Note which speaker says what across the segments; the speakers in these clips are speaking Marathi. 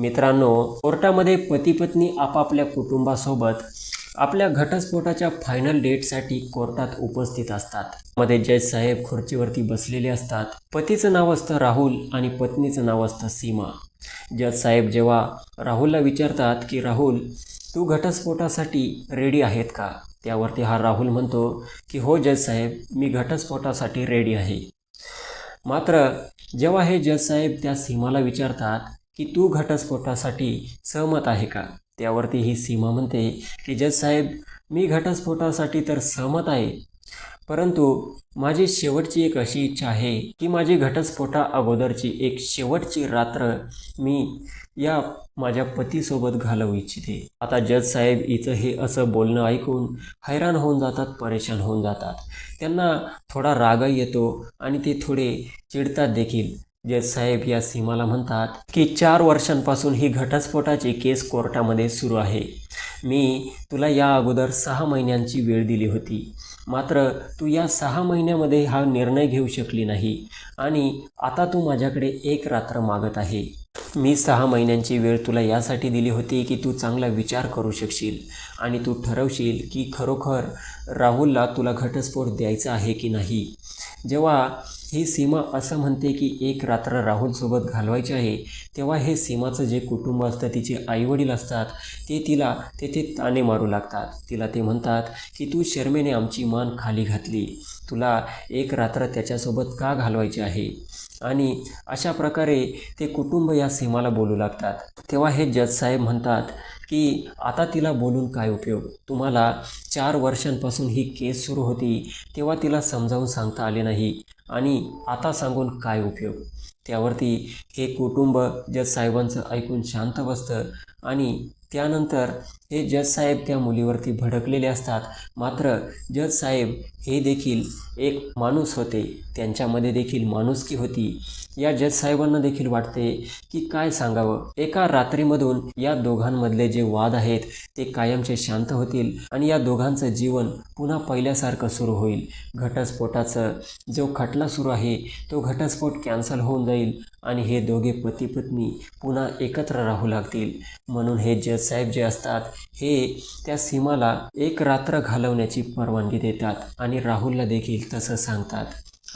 Speaker 1: मित्रांनो कोर्टामध्ये पती पत्नी आपापल्या कुटुंबासोबत आपल्या घटस्फोटाच्या फायनल डेटसाठी कोर्टात उपस्थित असतात. मध्ये जज साहेब खुर्चीवरती बसलेले असतात. पतीचं नाव असतं राहुल आणि पत्नीचं नाव असतं सीमा. जज साहेब जेव्हा राहुलला विचारतात की राहुल तू घटस्फोटासाठी रेडी आहेत का? त्यावरती हा राहुल म्हणतो की हो जज साहेब मी घटस्फोटासाठी रेडी आहे. मात्र जेव्हा हे जज साहेब त्या सीमाला विचारतात की तू घटस्फोटासाठी सहमत आहे का? त्यावरती ही सीमा म्हणते की जज साहेब मी घटस्फोटासाठी तर सहमत आहे. परंतु माझी शेवटची एक अशी इच्छा आहे की माझी घटस्फोटा अगोदरची एक शेवटची रात्र मी या माझ्या पतीसोबत घालवू इच्छिते. आता जज साहेब हिचं हे असं बोलणं ऐकून हैराण होऊन जातात परेशान होऊन जातात. त्यांना थोडा रागही येतो आणि ते थोडे चिडतात देखील. जज साहेब या सीमाला म्हणतात की चार वर्षांपासून ही घटस्फोटाची केस कोर्टामध्ये सुरू आहे. मी तुला या अगोदर सहा महिन्यांची वेळ दिली होती. मात्र तू या सहा महिन्यामध्ये हा निर्णय घेऊ शकली नाही आणि आता तू माझ्याकडे एक रात्र मागत आहे. मी सहा महिन्यांची वेळ तुला यासाठी दिली होती की तू चांगला विचार करू शकशील आणि तू ठरवशील की खरोखर राहुलला तुला घटस्फोट द्यायचा आहे की नाही. जेव्हा ही सीमा असं म्हणते की एक रात्र राहुलसोबत घालवायची आहे तेव्हा हे सीमाचं जे कुटुंब असतं तिचे आईवडील असतात ते तिला तेथे ताणे मारू लागतात. तिला ते म्हणतात की तू शर्मेने आमची मान खाली घातली. तुला एक रात्र त्याच्यासोबत का घालवायची आहे? आणि अशा प्रकारे ते कुटुंब या सीमाला बोलू लागतात. तेव्हा हे जज साहेब म्हणतात की आता तिला बोलून काय उपयोग? तुम्हाला चार वर्षांपासून ही केस सुरू होती तेव्हा तिला समजावून सांगता आले नाही. आणि आता सांगून काय उपयोग? त्यावरती हे कुटुंब जज साहेबांचं ऐकून शांत बसतं. आणि त्यानंतर हे जज साहेब त्या मुलीवरती भडकलेले असतात. मात्र जज साहेब हे देखील एक माणूस होते. त्यांच्यामध्ये देखील माणुसकी होती. या जज साहेबांना देखील वाटते की काय सांगावं? एका रात्रीमधून या दोघांमधले जे वाद आहेत ते कायमचे शांत होतील आणि या दोघांचं जीवन पुन्हा पहिल्यासारखं सुरू होईल. घटस्फोटाचं जो खटला सुरू आहे तो घटस्फोट कॅन्सल होऊन जाईल आणि हे दोघे पती पत्नी पुन्हा एकत्र राहू लागतील. म्हणून हे जज साहेब जे असतात हे त्या सीमाला एक रात्र घालवण्याची परवानगी देतात आणि राहुलला देखील तसं सांगतात.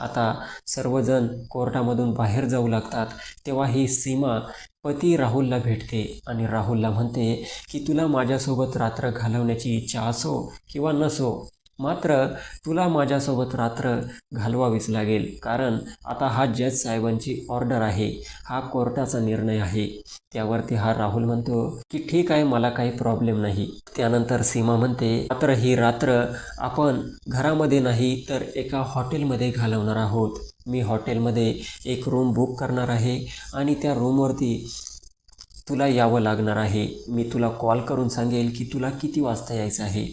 Speaker 1: आता सर्वजण कोर्टामधून बाहेर जाऊ लागतात तेव्हा ही सीमा पती राहुलला भेटते आणि राहुलला म्हणते की तुला माझ्यासोबत रात्र घालवण्याची इच्छा असो किंवा नसो मात्र तुला माझ्यासोबत रात्र घालवावीच लागेल. कारण आता हा जज साहेबांची ऑर्डर आहे. हा कोर्टाचा निर्णय आहे. त्यावरती हा राहुल म्हणतो की ठीक आहे मला काही प्रॉब्लेम नाही. त्यानंतर सीमा म्हणते मात्र ही रात्र आपण घरामध्ये नाही तर एका हॉटेलमध्ये घालवणार आहोत. मी हॉटेलमध्ये एक रूम बुक करणार आहे आणि त्या रूमवरती तुला यावं लागणार आहे. मी तुला कॉल करून सांगेल की तुला किती वाजता यायचं आहे.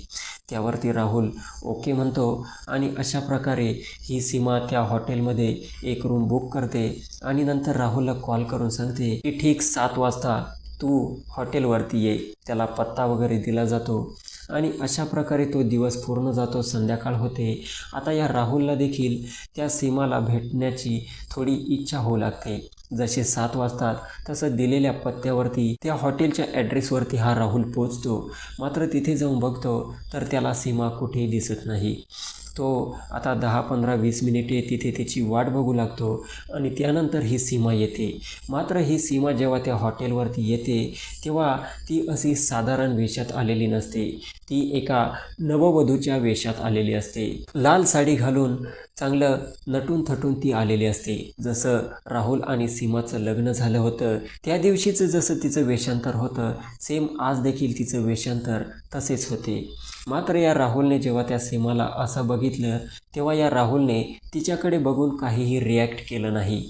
Speaker 1: त्यावरती राहुल ओके म्हणतो आणि अशा प्रकारे ही सीमा त्या हॉटेलमध्ये एक रूम बुक करते आणि नंतर राहुलला कॉल करून सांगते की ठीक सात वाजता तू हॉटेलवरती ये त्याला पत्ता वगैरे दिला जातो. आणि अशा प्रकारे तो दिवस पूर्ण जातो संध्याकाळ होते. आता या राहुलला देखील त्या सीमाला भेटण्याची थोडी इच्छा होऊ लागते. जसे सात वाजतात तसं दिलेल्या पत्त्यावरती त्या हॉटेलच्या ॲड्रेसवरती हा राहुल पोचतो मात्र तिथे जाऊन बघतो तर त्याला सीमा कुठेही दिसत नाही. तो आता दहा पंधरा वीस मिनिटे तिथे त्याची वाट बघू लागतो आणि त्यानंतर ही सीमा येते. मात्र ही सीमा जेव्हा त्या हॉटेलवरती येते तेव्हा ती अशी साधारण वेशात आलेली नसते. ती एका नववधूच्या वेशात आलेली असते. लाल साडी घालून चांगलं नटून थटून ती आलेली असते. जसं राहुल आणि सीमाचं लग्न झालं होतं त्या दिवशीचं जसं तिचं वेषांतर होतं सेम आज देखील तिचं वेषांतर तसेच होते. मात्र या राहुलने जेव्हा त्या सीमाला असं बघितलं तेव्हा या राहुलने तिच्याकडे बघून काहीही रिॲक्ट केलं नाही.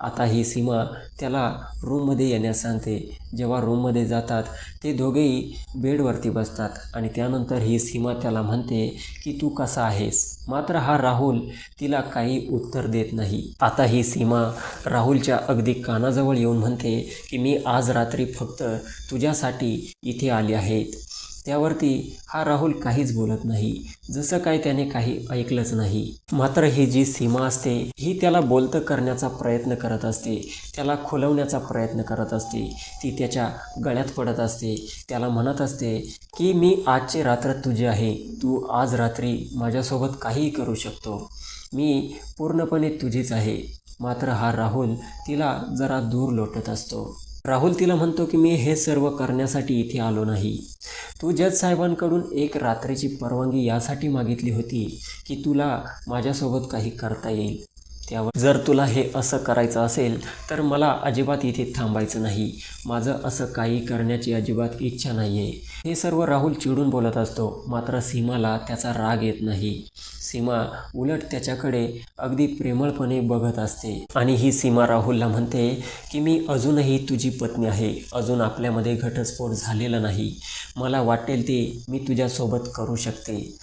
Speaker 1: आता ही सीमा त्याला रूममध्ये येण्यास सांगते. जेव्हा रूममध्ये जातात ते दोघेही बेडवरती बसतात आणि त्यानंतर ही सीमा त्याला म्हणते की तू कसा आहेस? मात्र हा राहुल तिला काही उत्तर देत नाही. आता ही सीमा राहुलच्या अगदी कानाजवळ येऊन म्हणते की मी आज रात्री फक्त तुझ्यासाठी इथे आली आहेत. त्यावरती हा राहुल काहीच बोलत नाही. जसं काय त्याने काही ऐकलंच नाही. मात्र ही जी सीमा असते ही त्याला बोलतं करण्याचा प्रयत्न करत असते. त्याला खुलवण्याचा प्रयत्न करत असते. ती त्याच्या गळ्यात पडत असते. त्याला म्हणत असते की मी आजची रात्र तुझी आहे. तू आज रात्री माझ्यासोबत काहीही करू शकतो. मी पूर्णपणे तुझीच आहे. मात्र हा राहुल तिला जरा दूर लोटत असतो. राहुल तिला म्हणतो की मी हे सर्व करण्यासाठी इथे आलो नाही. तू जज साहेबांकडून एक रात्रीची परवानगी यासाठी मागितली होती की तुला माझ्यासोबत काही करता येईल. त्यावर जर तुला हे असं करायचं असेल तर मला अजिबात इथे थांबायचं नाही. माझं असं काही करण्याची अजिबात इच्छा नाही आहे हे सर्व राहुल चिडून बोलत असतो. मात्र सीमाला त्याचा राग येत नाही. सीमा उलट त्याच्याकडे अगदी प्रेमळपणे बघत असते. आणि ही सीमा राहुलला म्हणते की मी अजूनही तुझी पत्नी आहे. अजून आपल्यामध्ये घटस्फोट झालेला नाही. मला वाटेल ते मी तुझ्यासोबत करू शकते.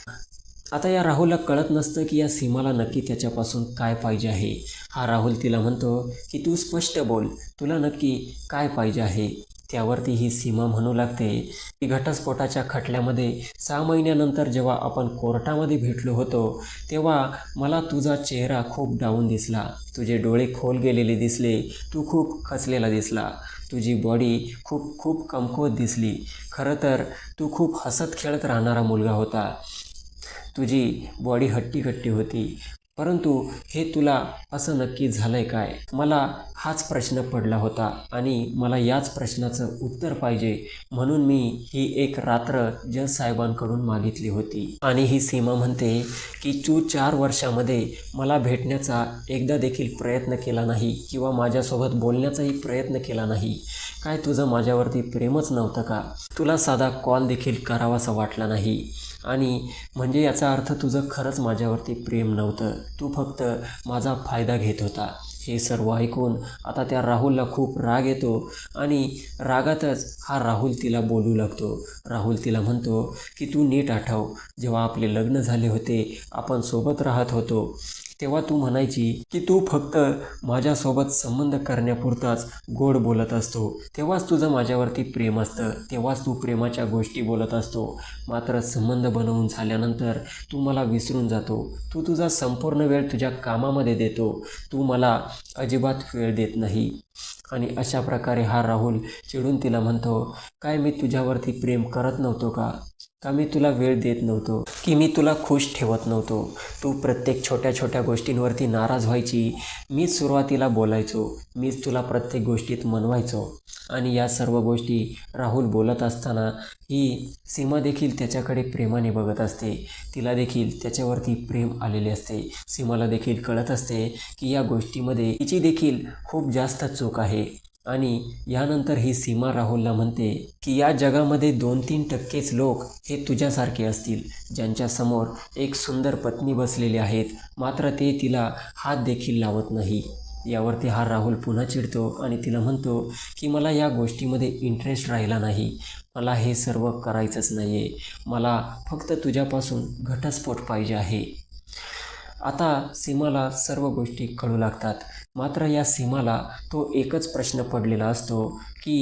Speaker 1: आता या राहुलला कळत नसतं की या सीमाला नक्की त्याच्यापासून काय पाहिजे आहे. हा राहुल तिला म्हणतो की तू स्पष्ट बोल. तुला नक्की काय पाहिजे आहे? त्यावरती ही सीमा म्हणू लागते. की घटस्फोटाच्या खटल्यामध्ये सहा महिन्यानंतर जेव्हा आपण कोर्टामध्ये भेटलो होतो तेव्हा मला तुझा चेहरा खूप डाऊन दिसला. तुझे डोळे खोल गेलेले दिसले. तू खूप खचलेला दिसला. तुझी बॉडी खूप खूप कमकुवत दिसली. खरं तर तू खूप हसत खेळत राहणारा मुलगा होता. तुझी बॉडी हट्टी कट्टी होती. परंतु हे तुला असं नक्की झालं आहे काय? मला हाच प्रश्न पडला होता आणि मला याच प्रश्नाचं उत्तर पाहिजे म्हणून मी ही एक रात्र जज साहेबांकडून मागितली होती. आणि ही सीमा म्हणते की तू चार वर्षामध्ये मला भेटण्याचा एकदा देखील प्रयत्न केला नाही किंवा माझ्यासोबत बोलण्याचाही प्रयत्न केला नाही. काय तुझं माझ्यावरती प्रेमच नव्हतं का? तुला साधा कॉल देखील करावासा वाटला नाही. आणि म्हणजे याचा अर्थ तुझं खरंच माझ्यावरती प्रेम नव्हतं. तू फक्त माझा फायदा घेत होता. हे सर्व ऐकून आता त्या राहुलला खूप राग येतो आणि रागातच हा राहुल तिला बोलू लागतो. राहुल तिला म्हणतो की तू नीट आठव. जेव्हा आपले लग्न झाले होते आपण सोबत राहत होतो. तेव्हा तू म्हणायची की तू फक्त माझ्यासोबत संबंध करण्यापुरताच गोड बोलत असतो. तेव्हाच तुझं माझ्यावरती प्रेम असतं. तेव्हाच तू प्रेमाच्या गोष्टी बोलत असतो. मात्र संबंध बनवून झाल्यानंतर तू मला विसरून जातो. तू तुझा संपूर्ण वेळ तुझ्या कामामध्ये देतो. तू मला अजिबात वेळ देत नाही. आणि अशा प्रकारे हा राहुल चिडून तिला म्हणतो काय मी तुझ्यावरती प्रेम करत नव्हतो का? का मी तुला वेळ देत नव्हतो की मी तुला खुश ठेवत नव्हतो? तू प्रत्येक छोट्या छोट्या गोष्टींवरती नाराज व्हायची. मीच सुरुवातीला बोलायचो मीच तुला प्रत्येक गोष्टीत मनवायचो. आणि या सर्व गोष्टी राहुल बोलत असताना ही सीमा देखील त्याच्याकडे प्रेमाने बघत असते. तिला देखील त्याच्यावरती प्रेम आलेले असते. सीमाला देखील कळत असते की या गोष्टीमध्ये तिची देखील खूप जास्त चूक आहे. आणि यानंतर ही सीमा राहुलला म्हणते की या जगामध्ये दोन तीन टक्केच लोक हे तुझ्यासारखे असतील. ज्यांच्यासमोर एक सुंदर पत्नी बसलेली आहेत. मात्र ते तिला हात देखील लावत नाही. यावरती हा राहुल पुन्हा चिडतो आणि तिला म्हणतो की मला या गोष्टीमध्ये इंटरेस्ट राहिला नाही. मला हे सर्व करायचंच नाही आहे मला फक्त तुझ्यापासून घटस्फोट पाहिजे आहे. आता सीमाला सर्व गोष्टी कळू लागतात. मात्र या सीमाला तो एकच प्रश्न पडलेला असतो की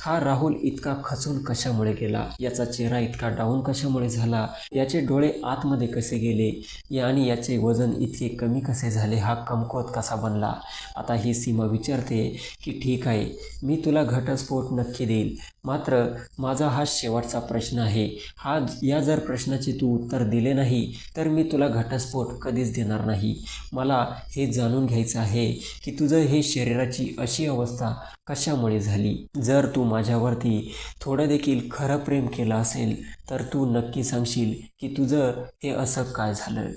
Speaker 1: हा राहुल इतका खचून कशामुळे गेला? याचा चेहरा इतका डाऊन कशामुळे झाला? याचे डोळे आतमध्ये कसे गेले? या आणि याचे वजन इतके कमी कसे झाले? हा कमकुवत कसा बनला? आता ही सीमा विचारते की ठीक आहे मी तुला घटस्फोट नक्की देईल. मात्र माझा हा शेवटचा प्रश्न आहे. हा या जर प्रश्नाचे तू उत्तर दिले नाही तर मी तुला घटस्फोट कधीच देणार नाही. मला हे जाणून घ्यायचं आहे की तुझं हे शरीराची अशी अवस्था कशामुळे झाली? जर तू माझ्यावरती थोडं देखील खरं प्रेम केलं असेल तर तू नक्की सांगशील की तुझं हे असं काय झालं?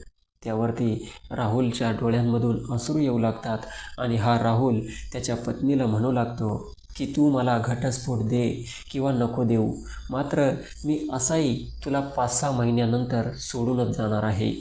Speaker 1: त्यावरती राहुलच्या डोळ्यांमधून अश्रू येऊ लागतात आणि हा राहुल त्याच्या पत्नीला म्हणू लागतो की तू मला घटस्फोट दे किंवा नको देऊ. मात्र मी असाही तुला पाच सहा महिन्यानंतर सोडूनच जाणार आहे.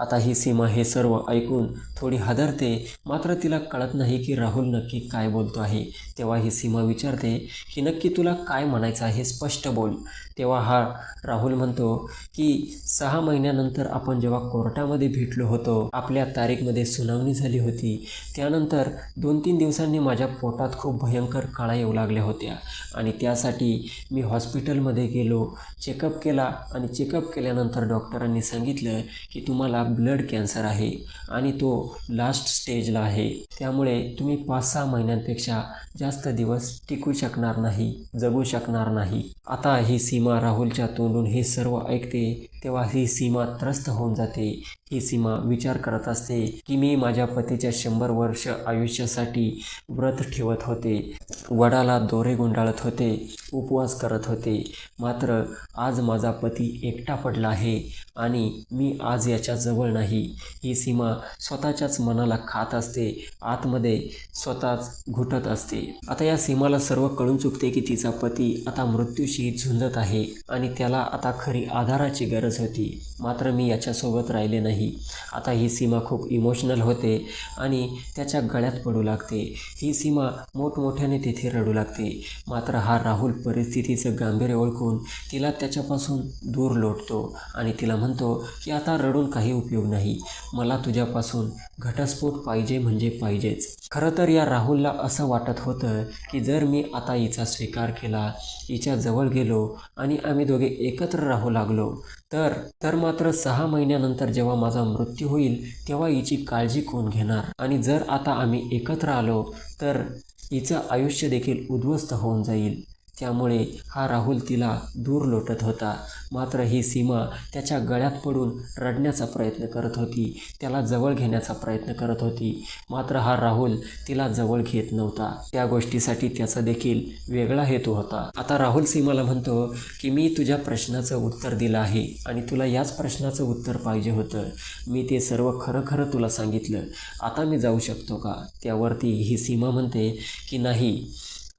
Speaker 1: आता ही सीमा हे सर्व ऐकून थोडी हादरते. मात्र तिला कळत नाही की राहुल नक्की काय बोलतो आहे. तेव्हा ही सीमा विचारते की नक्की तुला काय म्हणायचं आहे स्पष्ट बोल. तेव्हा हा राहुल म्हणतो की सहा महिन्यानंतर आपण जेव्हा कोर्टामध्ये भेटलो होतो आपल्या तारीखमध्ये सुनावणी झाली होती. त्यानंतर दोन तीन दिवसांनी माझ्या पोटात खूप भयंकर कळा येऊ लागल्या होत्या. आणि त्यासाठी मी हॉस्पिटलमध्ये गेलो चेकअप केला आणि चेकअप केल्यानंतर डॉक्टरांनी सांगितलं की तुम्हाला ब्लड कॅन्सर आहे आणि तो लास्ट स्टेजला आहे. त्यामुळे तुम्ही पाच सहा महिन्यांपेक्षा जास्त दिवस टिकू शकणार नाही जगू शकणार नाही. आता ही सीमा राहुलच्या तोंडून हे सर्व ऐकते तेव्हा ही सीमा त्रस्त होऊन जाते. ही सीमा विचार करत असते की मी माझ्या पतीच्या शंभर वर्ष आयुष्यासाठी व्रत ठेवत होते. वडाला दोरे गुंडाळत होते उपवास करत होते. मात्र आज माझा पती एकटा पडला आहे. आणि मी आज याच्या जवळ नाही. ही सीमा स्वतःच्याच मनाला खात असते. आतमध्ये स्वतःच घुटत असते. आता या सीमाला सर्व कळून चुकते की तिचा पती आता मृत्यूशी झुंजत आहे आणि त्याला आता खरी आधाराची गरज होती. मात्र मी याच्यासोबत राहिले नाही. आता ही सीमा खूप इमोशनल होते आणि त्याच्या गळ्यात पडू लागते. ही सीमा मोठमोठ्याने तेथे रडू लागते. मात्र हा राहुल परिस्थितीचं गांभीर्य ओळखून तिला त्याच्यापासून दूर लोटतो आणि तिला म्हणतो की आता रडून काही उपयोग नाही. मला तुझ्यापासून घटस्फोट पाहिजे म्हणजे पाहिजेच. खरं तर या राहुलला असं वाटत होतं की जर मी आता हिचा स्वीकार केला हिच्या जवळ गेलो आणि आम्ही दोघे एकत्र राहू लागलो तर तर मात्र सहा महिन्यानंतर जेव्हा माझा मृत्यू होईल तेव्हा हिची काळजी कोण घेणार? आणि जर आता आम्ही एकत्र आलो तर हिचं आयुष्य देखील उद्ध्वस्त होऊन जाईल. त्यामुळे हा राहुल तिला दूर लोटत होता. मात्र ही सीमा त्याच्या गळ्यात पडून रडण्याचा प्रयत्न करत होती. त्याला जवळ घेण्याचा प्रयत्न करत होती. मात्र हा राहुल तिला जवळ घेत नव्हता. त्या गोष्टीसाठी त्याचा देखील वेगळा हेतू होता. आता राहुल सीमाला म्हणतो की मी तुझ्या प्रश्नाचं उत्तर दिलं आहे आणि तुला याच प्रश्नाचं उत्तर पाहिजे होतं. मी ते सर्व खरं खरं तुला सांगितलं. आता मी जाऊ शकतो का? त्यावरती ही सीमा म्हणते की नाही.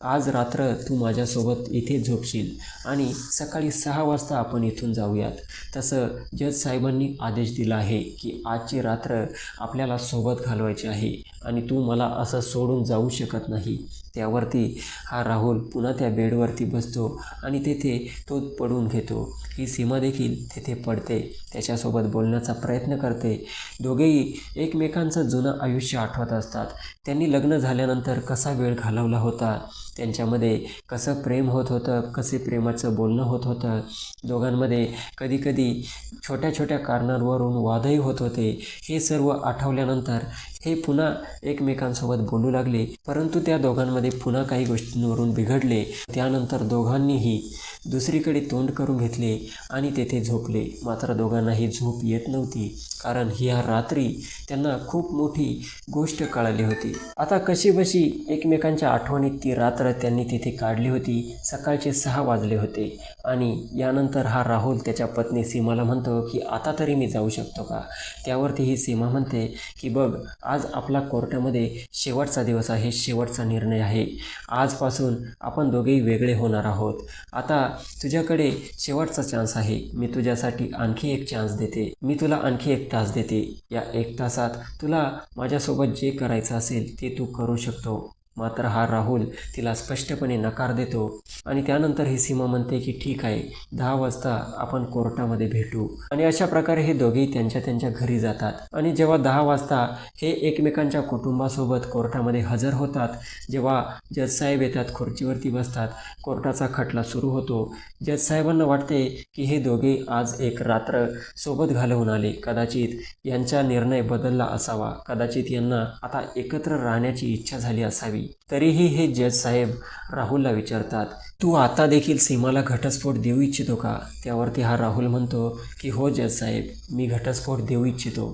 Speaker 1: आज रात्र तू माझ्यासोबत इथे झोपशील आणि सकाळी सहा वाजता आपण इथून जाऊयात. तसं जज साहेबांनी आदेश दिला आहे की आजची रात्र आपल्याला सोबत घालवायची आहे आणि तू मला असं सोडून जाऊ शकत नाही. त्यावरती हा राहुल पुन्हा त्या बेडवरती बसतो आणि तेथे तो पडून घेतो. ही सीमा देखील तेथे पडते. त्याच्यासोबत बोलण्याचा प्रयत्न करते. दोघेही एकमेकांचं जुनं आयुष्य आठवत असतात. त्यांनी लग्न झाल्यानंतर कसा वेळ घालवला होता? त्यांच्यामध्ये कसं प्रेम होत होतं कसे प्रेमाचं बोलणं होत होतं दोघांमध्ये कधीकधी छोट्या छोट्या कारणांवरून वादही होत होते. हे सर्व आठवल्यानंतर हे पुन्हा एकमेकांसोबत बोलू लागले. परंतु त्या दोघांमध्ये पुन्हा काही गोष्टींवरून बिघडले. त्यानंतर दोघांनीही दुसरीकडे तोंड करून घेतले आणि तेथे झोपले. मात्र दोघांनाही झोप येत नव्हती. कारण ह्या रात्री त्यांना खूप मोठी गोष्ट कळाली होती. आता कशी बशी एकमेकांच्या आठवणीत ती रात्र त्यांनी तिथे काढली होती सकाळचे सहा वाजले होते. आणि यानंतर हा राहुल त्याच्या पत्नी सीमाला म्हणतो की आता तरी मी जाऊ शकतो का? त्यावरती ही सीमा म्हणते की बघ आज आपला कोर्टामध्ये शेवटचा दिवस आहे शेवटचा निर्णय आहे. आजपासून आपण दोघेही वेगळे होणार आहोत. आता तुझ्याकडे शेवटचा चान्स आहे. मी तुझ्यासाठी आणखी एक चान्स देते. मी तुला आणखी एक तास देते. या एक तासात तुला माझ्यासोबत जे करायचं असेल ते तू करू शकतो. मात्र हा राहुल तिला स्पष्टपणे नकार देतो आणि त्यानंतर ही सीमा म्हणते की ठीक आहे दहा वाजता आपण कोर्टामध्ये भेटू. आणि अशा प्रकारे हे दोघेही त्यांच्या त्यांच्या घरी जातात. आणि जेव्हा दहा वाजता हे एकमेकांच्या कुटुंबासोबत कोर्टामध्ये हजर होतात जेव्हा जज साहेब येतात खुर्चीवरती बसतात कोर्टाचा खटला सुरू होतो. जज साहेबांना वाटते की हे दोघे आज एक रात्र सोबत घालवून आले. कदाचित यांचा निर्णय बदलला असावा. कदाचित यांना आता एकत्र राहण्याची इच्छा झाली असावी. week. तरीही हे जज साहेब राहुलला विचारतात तू आता देखील सीमाला घटस्फोट देऊ इच्छितो का? त्यावरती हा राहुल म्हणतो की हो जज साहेब मी घटस्फोट देऊ इच्छितो.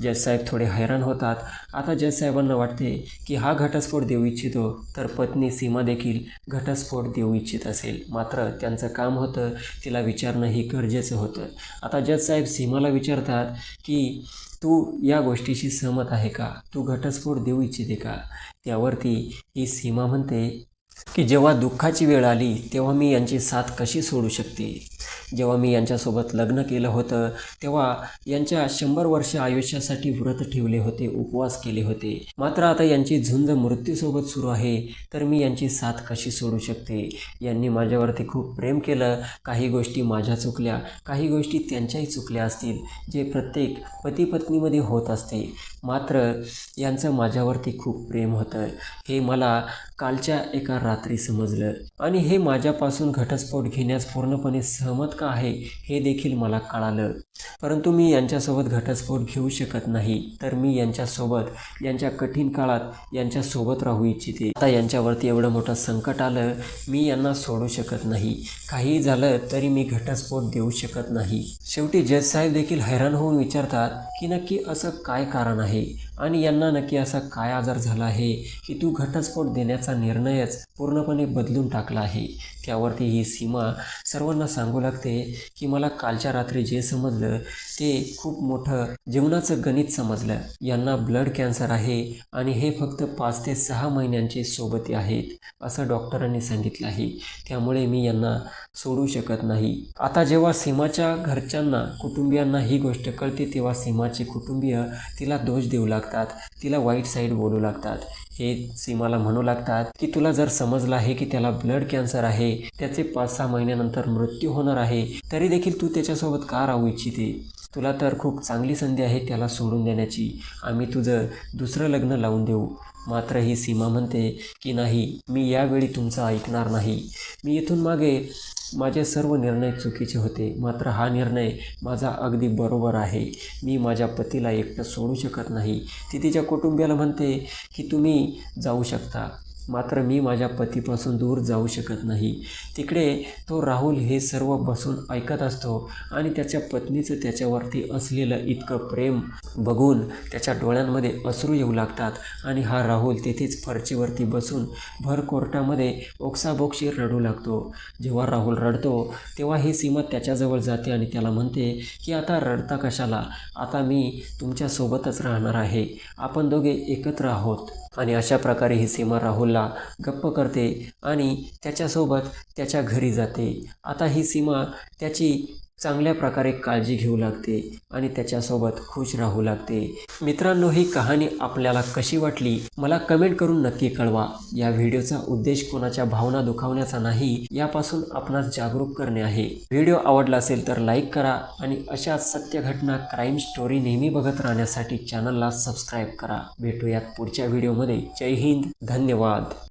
Speaker 1: जज साहेब थोडे हैराण होतात. आता जज साहेबांना वाटते की हा घटस्फोट देऊ इच्छितो तर पत्नी सीमा देखील घटस्फोट देऊ इच्छित असेल. मात्र त्यांचं काम होतं तिला विचारणं हे गरजेचं होतं. आता जज साहेब सीमाला विचारतात की तू या गोष्टीशी सहमत आहे का? तू घटस्फोट देऊ इच्छिते का? त्यावरती ही सीमा म्हणते की जेव्हा दुःखाची वेळ आली तेव्हा मी यांची साथ कशी सोडू शकते? जेव्हा मी यांच्यासोबत लग्न केलं होतं तेव्हा यांच्या शंभर वर्ष आयुष्यासाठी व्रत ठेवले होते उपवास केले होते. मात्र आता यांची झुंज मृत्यूसोबत सुरू आहे तर मी यांची साथ कशी सोडू शकते? यांनी माझ्यावरती खूप प्रेम केलं. काही गोष्टी माझ्या चुकल्या काही गोष्टी त्यांच्याही चुकल्या असतील जे प्रत्येक पती पत्नीमध्ये होत असते. मात्र यांचं माझ्यावरती खूप प्रेम होतं. हे मला कालच्या एका रात्री समजलं. आणि हे माझ्यापासून घटस्फोट घेण्यास पूर्णपणे सह सहमत का आहे हे देखील मला कळालं. परंतु मी यांच्यासोबत घटस्फोट घेऊ शकत नाही. तर मी यांच्यासोबत यांच्या कठीण काळात यांच्यासोबत राहू इच्छिते. आता यांच्यावरती एवढं मोठं संकट आलं मी यांना सोडू शकत नाही. काही झालं तरी मी घटस्फोट देऊ शकत नाही. शेवटी जज साहेब देखील हैराण होऊन विचारतात की नक्की असं काय कारण आहे? आणि यांना नक्की असा काय आजार झाला आहे की तू घटस्फोट देण्याचा निर्णयच पूर्णपणे बदलून टाकला आहे? त्यावरती ही सीमा सर्वांना सांगू लागते की मला कालच्या रात्री जे समजलं ते खूप मोठं जीवनाचं गणित समजलं. यांना ब्लड कॅन्सर आहे आणि हे फक्त पाच ते सहा महिन्यांचे सोबती आहेत असं डॉक्टरांनी सांगितलं आहे. त्यामुळे मी यांना सोडू शकत नाही. आता जेव्हा सीमाच्या घरच्यांना कुटुंबियांना ही गोष्ट कळते तेव्हा सीमाचे कुटुंबीय तिला दोष देऊ लागतात तिला वाईट साईड बोलू लागतात. हे सीमाला म्हणू लागतात की तुला जर समजलं आहे की त्याला ब्लड कॅन्सर आहे त्याचे पाच सहा महिन्यानंतर मृत्यू होणार आहे तरी देखील तू त्याच्यासोबत का राहू इच्छिते? तुला तर खूप चांगली संधी आहे त्याला सोडून देण्याची. आम्ही तुझं दुसरं लग्न लावून देऊ. मात्र ही सीमा म्हणते की नाही मी यावेळी तुमचं ऐकणार नाही. मी इथून मागे माझे सर्व निर्णय चुकीचे होते. मात्र हा निर्णय माझा अगदी बरोबर आहे. मी माझ्या पतीला एकटं सोडू शकत नाही. ती तिच्या कुटुंबियाला म्हणते की तुम्ही जाऊ शकता. मात्र मी माझ्या पतीपासून दूर जाऊ शकत नाही. तिकडे तो राहुल हे सर्व बसून ऐकत असतो आणि त्याच्या पत्नीचं त्याच्यावरती असलेलं इतकं प्रेम बघून त्याच्या डोळ्यांमध्ये अश्रू येऊ लागतात आणि हा राहुल तेथेच फरचीवरती बसून भर कोर्टामध्ये ओक्साबोक्शी रडू लागतो. जेव्हा राहुल रडतो तेव्हा ही सीमा त्याच्याजवळ जाते आणि त्याला म्हणते की आता रडता कशाला? आता मी तुमच्यासोबतच राहणार आहे. आपण दोघे एकत्र आहोत. आणि अशा प्रकारे ही सीमा राहुलला गप्प करते आणि त्याच्यासोबत त्याच्या घरी जाते. आता ही सीमा त्याची चांगल्या प्रकारे काळजी घेऊ लागते आणि त्याच्यासोबत खुश राहू लागते. मित्रांनो ही कहाणी आपल्याला कशी वाटली? मला कमेंट करून नक्की कळवा. या व्हिडिओचा उद्देश कोणाच्या भावना दुखावण्याचा नाही यापासून आपणास जागरूक करणे आहे. व्हिडिओ आवडला असेल तर लाईक करा आणि अशा सत्य घटना क्राईम स्टोरी नेहमी बघत राहण्यासाठी चॅनलला सबस्क्राईब करा. भेटूयात पुढच्या व्हिडिओमध्ये. जय हिंद. धन्यवाद.